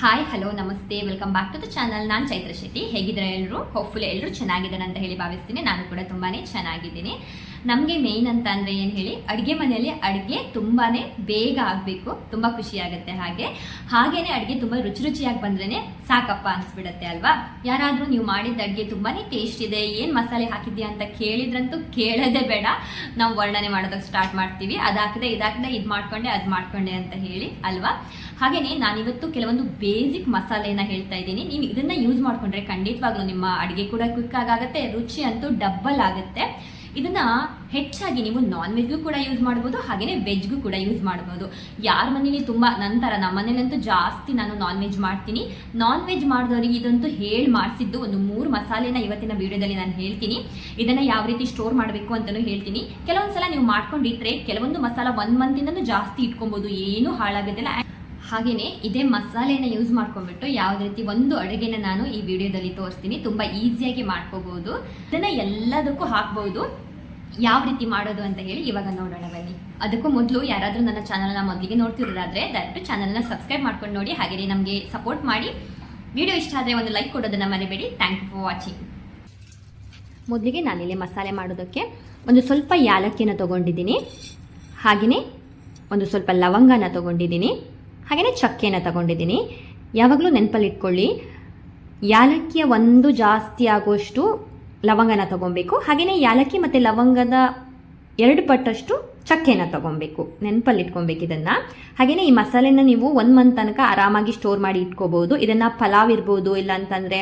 Hi hello ನಮಸ್ತೆ welcome back to the channel ನಾನು ಚೈತ್ರ ಶೆಟ್ಟಿ. ಹೇಗಿದ್ರೆ ಎಲ್ಲರೂ ಹೋಪ್ಫುಲ್ ಎಲ್ಲರೂ ಚೆನ್ನಾಗಿದ್ದಾರೆ ಅಂತ ಹೇಳಿ ಭಾವಿಸ್ತೀನಿ. ನಾನು ಕೂಡ ತುಂಬಾ ಚೆನ್ನಾಗಿದ್ದೀನಿ. ನಮಗೆ ಮೇಯ್ನ್ ಅಂತ ಅಂದರೆ ಏನು ಹೇಳಿ, ಅಡುಗೆ ಮನೆಯಲ್ಲಿ ಅಡುಗೆ ತುಂಬಾ ಬೇಗ ಆಗಬೇಕು. ತುಂಬ ಖುಷಿ ಆಗುತ್ತೆ ಹಾಗೆ. ಹಾಗೇನೆ ಅಡುಗೆ ತುಂಬ ರುಚಿ ರುಚಿಯಾಗಿ ಬಂದ್ರೇ ಸಾಕಪ್ಪ ಅನಿಸ್ಬಿಡುತ್ತೆ ಅಲ್ವಾ? ಯಾರಾದರೂ ನೀವು ಮಾಡಿದ ಅಡುಗೆ ತುಂಬಾ ಟೇಸ್ಟ್ ಇದೆ. ಏನು ಮಸಾಲೆ ಹಾಕಿದ್ಯಾ ಅಂತ ಕೇಳಿದ್ರಂತೂ ಕೇಳೋದೇ ಬೇಡ. ನಾವು ವರ್ಣನೆ ಮಾಡೋದಕ್ಕೆ ಸ್ಟಾರ್ಟ್ ಮಾಡ್ತೀವಿ. ಅದಾಕದೆ ಇದಾಕದೆ ಇದು ಮಾಡ್ಕೊಂಡೆ ಅದು ಮಾಡ್ಕೊಂಡೆ ಅಂತ ಹೇಳಿ, ಅಲ್ವಾ? ಹಾಗೇನೆ ನಾನಿವತ್ತು ಕೆಲವೊಂದು ಬೇಸಿಕ್ ಮಸಾಲೆನ ಹೇಳ್ತಾ ಇದ್ದೀನಿ. ನೀವು ಇದನ್ನ ಯೂಸ್ ಮಾಡ್ಕೊಂಡ್ರೆ ಖಂಡಿತವಾಗ್ಲೂ ನಿಮ್ಮ ಅಡುಗೆ ಕೂಡ ಕ್ವಿಕ್ ಆಗುತ್ತೆ, ರುಚಿ ಅಂತೂ ಡಬ್ಬಲ್ ಆಗುತ್ತೆ. ಇದನ್ನ ಹೆಚ್ಚಾಗಿ ನೀವು ನಾನ್ ವೆಜ್ಗೂ ಕೂಡ ಯೂಸ್ ಮಾಡ್ಬೋದು, ಹಾಗೇನೆ ವೆಜ್ಗೂ ಕೂಡ ಯೂಸ್ ಮಾಡ್ಬೋದು. ಯಾರ ಮನೇಲಿ ತುಂಬಾ ನಂತರ ನಮ್ಮ ಮನೇಲಂತೂ ಜಾಸ್ತಿ ನಾನು ನಾನ್ ವೆಜ್ ಮಾಡ್ತೀನಿ. ನಾನ್ ವೆಜ್ ಮಾಡಿದವರಿಗೆ ಇದಂತೂ ಹೇಳಿ ಮಾಡಿಸಿದ್ದು ಒಂದು ಮೂರು ಮಸಾಲೆನ ಇವತ್ತಿನ ವಿಡಿಯೋದಲ್ಲಿ ನಾನು ಹೇಳ್ತೀನಿ. ಇದನ್ನ ಯಾವ ರೀತಿ ಸ್ಟೋರ್ ಮಾಡಬೇಕು ಅಂತಲೂ ಹೇಳ್ತೀನಿ. ಕೆಲವೊಂದ್ಸಲ ನೀವು ಮಾಡ್ಕೊಂಡಿಟ್ರೆ, ಕೆಲವೊಂದು ಮಸಾಲ ಒನ್ ಮಂತಿಂದನೂ ಜಾಸ್ತಿ ಇಟ್ಕೊಬೋದು, ಏನೂ ಹಾಳಾಗೋದಿಲ್ಲ. ಹಾಗೆಯೇ ಇದೇ ಮಸಾಲೆನ ಯೂಸ್ ಮಾಡ್ಕೊಂಡ್ಬಿಟ್ಟು ಯಾವುದೇ ರೀತಿ ಒಂದು ಅಡುಗೆನ ನಾನು ಈ ವಿಡಿಯೋದಲ್ಲಿ ತೋರಿಸ್ತೀನಿ. ತುಂಬ ಈಸಿಯಾಗಿ ಮಾಡ್ಕೋಬಹುದು ಇದನ್ನ ಎಲ್ಲದಕ್ಕೂ ಹಾಕ್ಬೋದು. ಯಾವ ರೀತಿ ಮಾಡೋದು ಅಂತ ಹೇಳಿ ಇವಾಗ ನೋಡೋಣ ಬನ್ನಿ. ಅದಕ್ಕೂ ಮೊದಲು ಯಾರಾದರೂ ನನ್ನ ಚಾನಲ್ನ ಮೊದಲಿಗೆ ನೋಡ್ತಿರೋದಾದರೆ ದಯವಿಟ್ಟು ಚಾನಲ್ನ ಸಬ್ಸ್ಕ್ರೈಬ್ ಮಾಡ್ಕೊಂಡು ನೋಡಿ. ಹಾಗೆಯೇ ನಮಗೆ ಸಪೋರ್ಟ್ ಮಾಡಿ. ವಿಡಿಯೋ ಇಷ್ಟ ಆದರೆ ಒಂದು ಲೈಕ್ ಕೊಡೋದನ್ನ ಮರಿಬೇಡಿ. ಥ್ಯಾಂಕ್ ಯು ಫಾರ್ ವಾಚಿಂಗ್ ಮೊದಲಿಗೆ ನಾನಿಲ್ಲಿ ಮಸಾಲೆ ಮಾಡೋದಕ್ಕೆ ಒಂದು ಸ್ವಲ್ಪ ಯಾಲಕ್ಕಿನ ತೊಗೊಂಡಿದ್ದೀನಿ. ಹಾಗೆಯೇ ಒಂದು ಸ್ವಲ್ಪ ಲವಂಗನ ತೊಗೊಂಡಿದ್ದೀನಿ. ಹಾಗೆಯೇ ಚಕ್ಕೆನ ತಗೊಂಡಿದ್ದೀನಿ. ಯಾವಾಗಲೂ ನೆನಪಲ್ಲಿ ಇಟ್ಕೊಳ್ಳಿ ಯಾಲಕ್ಕಿಯ ಒಂದು ಜಾಸ್ತಿ ಆಗುವಷ್ಟು ಲವಂಗನ ತಗೊಬೇಕು. ಹಾಗೆಯೇ ಯಾಲಕ್ಕಿ ಮತ್ತು ಲವಂಗದ ಎರಡು ಪಟ್ಟಷ್ಟು ಚಕ್ಕೆನ ತಗೊಬೇಕು. ನೆನಪಲ್ಲಿ ಇಟ್ಕೊಬೇಕು ಇದನ್ನು. ಹಾಗೆಯೇ ಈ ಮಸಾಲೆನ ನೀವು ಒಂದು ಮಂತ್ ತನಕ ಆರಾಮಾಗಿ ಸ್ಟೋರ್ ಮಾಡಿ ಇಟ್ಕೋಬೋದು. ಇದನ್ನು ಪಲಾವ್ ಇರ್ಬೋದು ಇಲ್ಲ ಅಂತಂದರೆ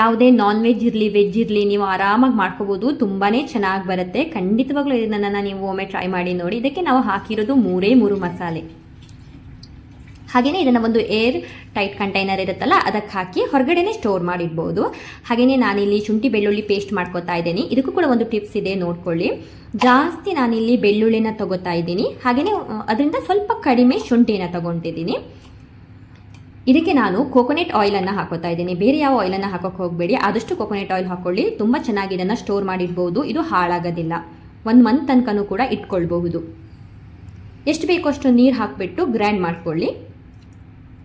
ಯಾವುದೇ ನಾನ್ ವೆಜ್ ಇರಲಿ ವೆಜ್ ಇರಲಿ ನೀವು ಆರಾಮಾಗಿ ಮಾಡ್ಕೋಬೋದು. ತುಂಬಾ ಚೆನ್ನಾಗಿ ಬರುತ್ತೆ. ಖಂಡಿತವಾಗ್ಲೂ ಇದನ್ನು ನೀವು ಒಮ್ಮೆ ಟ್ರೈ ಮಾಡಿ ನೋಡಿ. ಇದಕ್ಕೆ ನಾವು ಹಾಕಿರೋದು ಮೂರೇ ಮೂರು ಮಸಾಲೆ. ಹಾಗೆಯೇ ಇದನ್ನು ಒಂದು ಏರ್ ಟೈಟ್ ಕಂಟೈನರ್ ಇರುತ್ತಲ್ಲ, ಅದಕ್ಕೆ ಹಾಕಿ ಹೊರಗಡೆನೆ ಸ್ಟೋರ್ ಮಾಡಿಡ್ಬೋದು. ಹಾಗೆಯೇ ನಾನಿಲ್ಲಿ ಶುಂಠಿ, ಬೆಳ್ಳುಳ್ಳಿ ಪೇಸ್ಟ್ ಮಾಡ್ಕೋತಾ ಇದ್ದೀನಿ. ಇದಕ್ಕೂ ಕೂಡ ಒಂದು ಟಿಪ್ಸ್ ಇದೆ, ನೋಡ್ಕೊಳ್ಳಿ. ಜಾಸ್ತಿ ನಾನಿಲ್ಲಿ ಬೆಳ್ಳುಳ್ಳಿನ ತಗೋತಾ ಇದ್ದೀನಿ. ಹಾಗೆಯೇ ಅದರಿಂದ ಸ್ವಲ್ಪ ಕಡಿಮೆ ಶುಂಠಿನ ತಗೊತಿದ್ದೀನಿ ಇದಕ್ಕೆ ನಾನು ಕೋಕೋನೆಟ್ ಆಯಿಲನ್ನು ಹಾಕೋತಾ ಇದ್ದೀನಿ. ಬೇರೆ ಯಾವ ಆಯಿಲನ್ನು ಹಾಕೋಕೆ ಹೋಗಬೇಡಿ. ಆದಷ್ಟು ಕೋಕೋನೆಟ್ ಆಯಿಲ್ ಹಾಕೊಳ್ಳಿ. ತುಂಬ ಚೆನ್ನಾಗಿ ಇದನ್ನು ಸ್ಟೋರ್ ಮಾಡಿಡ್ಬೋದು. ಇದು ಹಾಳಾಗೋದಿಲ್ಲ. ಒಂದು ಮಂತ್ ತನಕನೂ ಕೂಡ ಇಟ್ಕೊಳ್ಬಹುದು. ಎಷ್ಟು ಬೇಕೋ ಅಷ್ಟು ನೀರು ಹಾಕಿಬಿಟ್ಟು ಗ್ರೈಂಡ್ ಮಾಡ್ಕೊಳ್ಳಿ.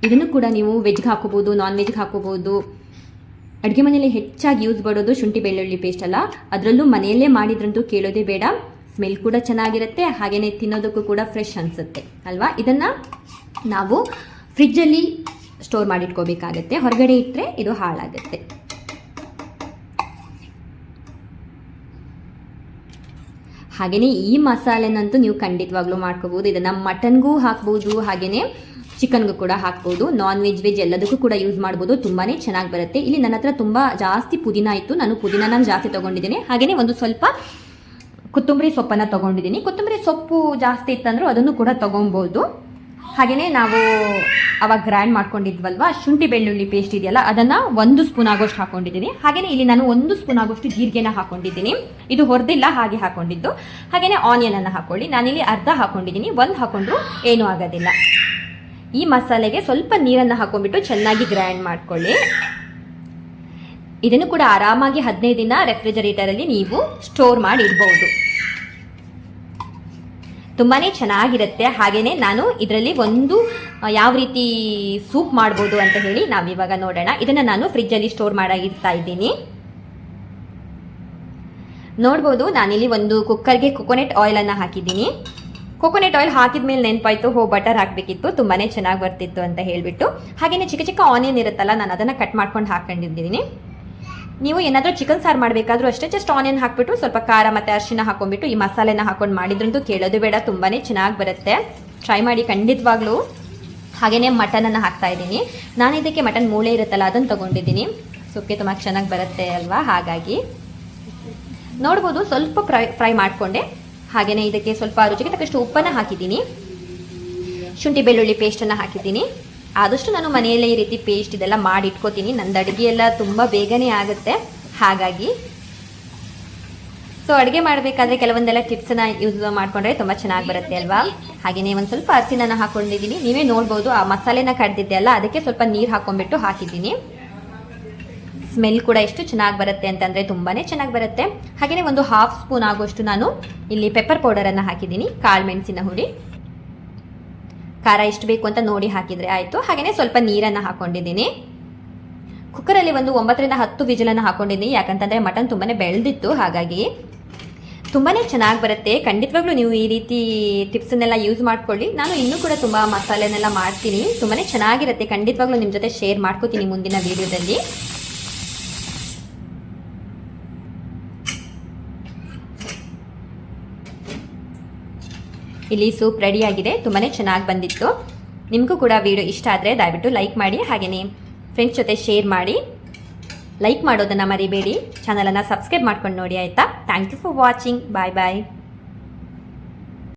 ಇದನ್ನು ಕೂಡ ನೀವು ವೆಜ್ಗೆ ಹಾಕೋಬೋದು ನಾನ್ ವೆಜ್ಗೆ ಹಾಕೋಬೋದು ಅಡುಗೆ ಮನೆಯಲ್ಲಿ ಹೆಚ್ಚಾಗಿ ಯೂಸ್ ಮಾಡೋದು ಶುಂಠಿ ಬೆಳ್ಳುಳ್ಳಿ ಪೇಸ್ಟ್ ಅಲ್ಲ. ಅದರಲ್ಲೂ ಮನೆಯಲ್ಲೇ ಮಾಡಿದ್ರಂತೂ ಕೇಳೋದೇ ಬೇಡ. ಸ್ಮೆಲ್ ಕೂಡ ಚೆನ್ನಾಗಿರುತ್ತೆ ಹಾಗೆಯೇ ತಿನ್ನೋದಕ್ಕೂ ಕೂಡ ಫ್ರೆಶ್ ಅನಿಸುತ್ತೆ, ಅಲ್ವಾ? ಇದನ್ನು ನಾವು ಫ್ರಿಜ್ಜಲ್ಲಿ ಸ್ಟೋರ್ ಮಾಡಿಟ್ಕೋಬೇಕಾಗತ್ತೆ. ಹೊರಗಡೆ ಇಟ್ಟರೆ ಇದು ಹಾಳಾಗುತ್ತೆ. ಹಾಗೆಯೇ ಈ ಮಸಾಲೆನಂತೂ ನೀವು ಖಂಡಿತವಾಗ್ಲೂ ಮಾಡ್ಕೋಬೋದು ಇದನ್ನು ಮಟನ್ಗೂ ಹಾಕ್ಬೋದು ಹಾಗೆಯೇ ಚಿಕನ್ಗೂ ಕೂಡ ಹಾಕ್ಬೋದು. ನಾನ್ ವೆಜ್ ವೆಜ್ ಎಲ್ಲದಕ್ಕೂ ಕೂಡ ಯೂಸ್ ಮಾಡ್ಬೋದು. ತುಂಬಾ ಚೆನ್ನಾಗಿ ಬರುತ್ತೆ. ಇಲ್ಲಿ ನನ್ನ ಹತ್ರ ತುಂಬ ಜಾಸ್ತಿ ಪುದೀನ ಇತ್ತು. ನಾನು ಪುದೀನ ಜಾಸ್ತಿ ತೊಗೊಂಡಿದ್ದೀನಿ. ಹಾಗೆಯೇ ಒಂದು ಸ್ವಲ್ಪ ಕೊತ್ತಂಬರಿ ಸೊಪ್ಪನ್ನು ತಗೊಂಡಿದ್ದೀನಿ. ಕೊತ್ತಂಬರಿ ಸೊಪ್ಪು ಜಾಸ್ತಿ ಇತ್ತಂದ್ರೂ ಅದನ್ನು ಕೂಡ ತೊಗೊಬೋದು. ಹಾಗೆಯೇ ನಾವು ಅವಾಗ ಗ್ರೈಂಡ್ ಮಾಡ್ಕೊಂಡಿದ್ವಲ್ವ? ಶುಂಠಿ ಬೆಳ್ಳುಳ್ಳಿ ಪೇಸ್ಟ್ ಇದೆಯಲ್ಲ, ಅದನ್ನು ಒಂದು ಸ್ಪೂನ್ ಆಗೋಷ್ಟು ಹಾಕೊಂಡಿದ್ದೀನಿ. ಹಾಗೆಯೇ ಇಲ್ಲಿ ನಾನು ಒಂದು ಸ್ಪೂನ್ ಆಗೋಷ್ಟು ಜೀರಿಗೆನ ಹಾಕೊಂಡಿದ್ದೀನಿ. ಇದು ಹೊರದಿಲ್ಲ, ಹಾಗೆ ಹಾಕೊಂಡಿದ್ದು. ಹಾಗೆಯೇ ಆನಿಯನನ್ನು ಹಾಕೊಳ್ಳಿ. ನಾನಿಲ್ಲಿ ಅರ್ಧ ಹಾಕೊಂಡಿದ್ದೀನಿ. ಒಂದು ಹಾಕೊಂಡ್ರು ಏನೂ ಆಗೋದಿಲ್ಲ. ಈ ಮಸಾಲೆಗೆ ಸ್ವಲ್ಪ ನೀರನ್ನು ಹಾಕೊಂಡ್ಬಿಟ್ಟು ಚೆನ್ನಾಗಿ ಗ್ರೈಂಡ್ ಮಾಡ್ಕೊಳ್ಳಿ. ಇದನ್ನು ಕೂಡ ಆರಾಮಾಗಿ ಹದಿನೈದು ದಿನ ರೆಫ್ರಿಜರೇಟರಲ್ಲಿ ನೀವು ಸ್ಟೋರ್ ಮಾಡಿ ಇಡ್ಬೋದು ತುಂಬಾ ಚೆನ್ನಾಗಿರುತ್ತೆ. ಹಾಗೆಯೇ ನಾನು ಇದರಲ್ಲಿ ಒಂದು ಯಾವ ರೀತಿ ಸೂಪ್ ಮಾಡ್ಬೋದು ಅಂತ ಹೇಳಿ ನಾವಿವಾಗ ನೋಡೋಣ. ಇದನ್ನು ನಾನು ಫ್ರಿಜ್ಜಲ್ಲಿ ಸ್ಟೋರ್ ಮಾಡಾಗಿರ್ತಾ ಇದ್ದೀನಿ. ನೋಡ್ಬೋದು, ನಾನಿಲ್ಲಿ ಒಂದು ಕುಕ್ಕರ್ಗೆ ಕೊಕೊನೆಟ್ ಆಯಿಲನ್ನು ಹಾಕಿದ್ದೀನಿ. ಕೊಕೊನೆಟ್ ಆಯಿಲ್ ಹಾಕಿದ ಮೇಲೆ ನೆನಪಾಯ್ತು, ಹೋ ಬಟರ್ ಹಾಕಬೇಕಿತ್ತು ತುಂಬಾ ಚೆನ್ನಾಗಿ ಬರ್ತಿತ್ತು ಅಂತ ಹೇಳಿಬಿಟ್ಟು. ಹಾಗೆಯೇ ಚಿಕ್ಕ ಚಿಕ್ಕ ಆನಿಯನ್ ಇರುತ್ತಲ್ಲ, ನಾನು ಅದನ್ನು ಕಟ್ ಮಾಡ್ಕೊಂಡು ಹಾಕೊಂಡಿದ್ದೀನಿ ನೀವು ಏನಾದರೂ ಚಿಕನ್ ಸಾರು ಮಾಡಬೇಕಾದ್ರೂ ಅಷ್ಟೇ ಜಸ್ಟ್ ಆನಿಯನ್ ಹಾಕ್ಬಿಟ್ಟು ಸ್ವಲ್ಪ ಖಾರ ಮತ್ತು ಅರಿಶಿನ ಹಾಕೊಂಡ್ಬಿಟ್ಟು ಈ ಮಸಾಲೆನ ಹಾಕೊಂಡು ಮಾಡಿದ್ರಂತೂ ಕೇಳೋದು ಬೇಡ ತುಂಬಾ ಚೆನ್ನಾಗಿ ಬರುತ್ತೆ. ಟ್ರೈ ಮಾಡಿ ಖಂಡಿತವಾಗ್ಲೂ. ಹಾಗೆಯೇ ಮಟನನ್ನು ಹಾಕ್ತಾ ಇದ್ದೀನಿ. ನಾನು ಇದಕ್ಕೆ ಮಟನ್ ಮೂಳೆ ಇರುತ್ತಲ್ಲ, ಅದನ್ನು ತೊಗೊಂಡಿದ್ದೀನಿ. ಸೊಪ್ಪೆ ತುಂಬ ಚೆನ್ನಾಗಿ ಬರುತ್ತೆ ಅಲ್ವಾ, ಹಾಗಾಗಿ. ನೋಡ್ಬೋದು, ಸ್ವಲ್ಪ ಫ್ರೈ ಫ್ರೈ ಮಾಡಿಕೊಂಡೆ. ಹಾಗೆಯೇ ಇದಕ್ಕೆ ಸ್ವಲ್ಪ ರುಚಿಗೆ ತಕ್ಕಷ್ಟು ಉಪ್ಪನ್ನು ಹಾಕಿದ್ದೀನಿ. ಶುಂಠಿ ಬೆಳ್ಳುಳ್ಳಿ ಪೇಸ್ಟನ್ನು ಹಾಕಿದ್ದೀನಿ. ಆದಷ್ಟು ನಾನು ಮನೆಯಲ್ಲೇ ಈ ರೀತಿ ಪೇಸ್ಟ್ ಇದೆಲ್ಲ ಮಾಡಿ ಇಟ್ಕೋತೀನಿ ನಂದು ಅಡುಗೆ ಎಲ್ಲ ತುಂಬ ಬೇಗನೆ ಆಗುತ್ತೆ. ಹಾಗಾಗಿ ಸೊ, ಅಡುಗೆ ಮಾಡಬೇಕಾದ್ರೆ ಕೆಲವೊಂದೆಲ್ಲ ಟಿಪ್ಸನ್ನ ಯೂಸ್ ಮಾಡಿಕೊಂಡ್ರೆ ತುಂಬ ಚೆನ್ನಾಗಿ ಬರುತ್ತೆ ಅಲ್ವಾ? ಹಾಗೆಯೇ ಒಂದು ಸ್ವಲ್ಪ ಅರಿಸಿನ ಹಾಕೊಂಡಿದ್ದೀನಿ. ನೀವೇ ನೋಡ್ಬೋದು, ಆ ಮಸಾಲೆನ ಕಡ್ದಿದ್ದೆ ಅಲ್ಲ, ಅದಕ್ಕೆ ಸ್ವಲ್ಪ ನೀರು ಹಾಕೊಂಡ್ಬಿಟ್ಟು ಹಾಕಿದ್ದೀನಿ. ಸ್ಮೆಲ್ ಕೂಡ ಎಷ್ಟು ಚೆನ್ನಾಗಿ ಬರುತ್ತೆ ಅಂತಂದರೆ ತುಂಬಾ ಚೆನ್ನಾಗಿ ಬರುತ್ತೆ. ಹಾಗೆಯೇ ಒಂದು ಹಾಫ್ ಸ್ಪೂನ್ ಆಗುವಷ್ಟು ನಾನು ಇಲ್ಲಿ ಪೆಪ್ಪರ್ ಪೌಡರನ್ನು ಹಾಕಿದ್ದೀನಿ, ಕಾಳು ಮೆಣಸಿನ ಹುಡಿ. ಖಾರ ಎಷ್ಟು ಬೇಕು ಅಂತ ನೋಡಿ ಹಾಕಿದರೆ ಆಯಿತು. ಹಾಗೆಯೇ ಸ್ವಲ್ಪ ನೀರನ್ನು ಹಾಕ್ಕೊಂಡಿದ್ದೀನಿ ಕುಕ್ಕರಲ್ಲಿ ಒಂದು ಒಂಬತ್ತರಿಂದ ಹತ್ತು ವಿಜಲನ್ನು ಹಾಕೊಂಡಿದ್ದೀನಿ. ಯಾಕಂತಂದರೆ ಮಟನ್ ತುಂಬಾ ಬೆಳೆದಿತ್ತು, ಹಾಗಾಗಿ ತುಂಬಾ ಚೆನ್ನಾಗಿ ಬರುತ್ತೆ. ಖಂಡಿತವಾಗ್ಲೂ ನೀವು ಈ ರೀತಿ ಟಿಪ್ಸನ್ನೆಲ್ಲ ಯೂಸ್ ಮಾಡ್ಕೊಳ್ಳಿ. ನಾನು ಇನ್ನೂ ಕೂಡ ತುಂಬ ಮಸಾಲೆನೆಲ್ಲ ಮಾಡ್ತೀನಿ. ತುಂಬಾ ಚೆನ್ನಾಗಿರುತ್ತೆ. ಖಂಡಿತವಾಗ್ಲೂ ನಿಮ್ಮ ಜೊತೆ ಶೇರ್ ಮಾಡ್ಕೋತೀನಿ ಮುಂದಿನ ವೀಡಿಯೋದಲ್ಲಿ ಇಲ್ಲಿ ಸೂಪ್ ರೆಡಿಯಾಗಿದೆ. ತುಂಬಾ ಚೆನ್ನಾಗಿ ಬಂದಿತ್ತು. ನಿಮಗೂ ಕೂಡ ವಿಡಿಯೋ ಇಷ್ಟ ಆದರೆ ದಯವಿಟ್ಟು ಲೈಕ್ ಮಾಡಿ ಹಾಗೆಯೇ ಫ್ರೆಂಡ್ಸ್ ಜೊತೆ ಶೇರ್ ಮಾಡಿ. ಲೈಕ್ ಮಾಡೋದನ್ನು ಮರಿಬೇಡಿ. ಚಾನಲನ್ನು ಸಬ್ಸ್ಕ್ರೈಬ್ ಮಾಡ್ಕೊಂಡು ನೋಡಿ, ಆಯಿತಾ? Thank you for watching bye bye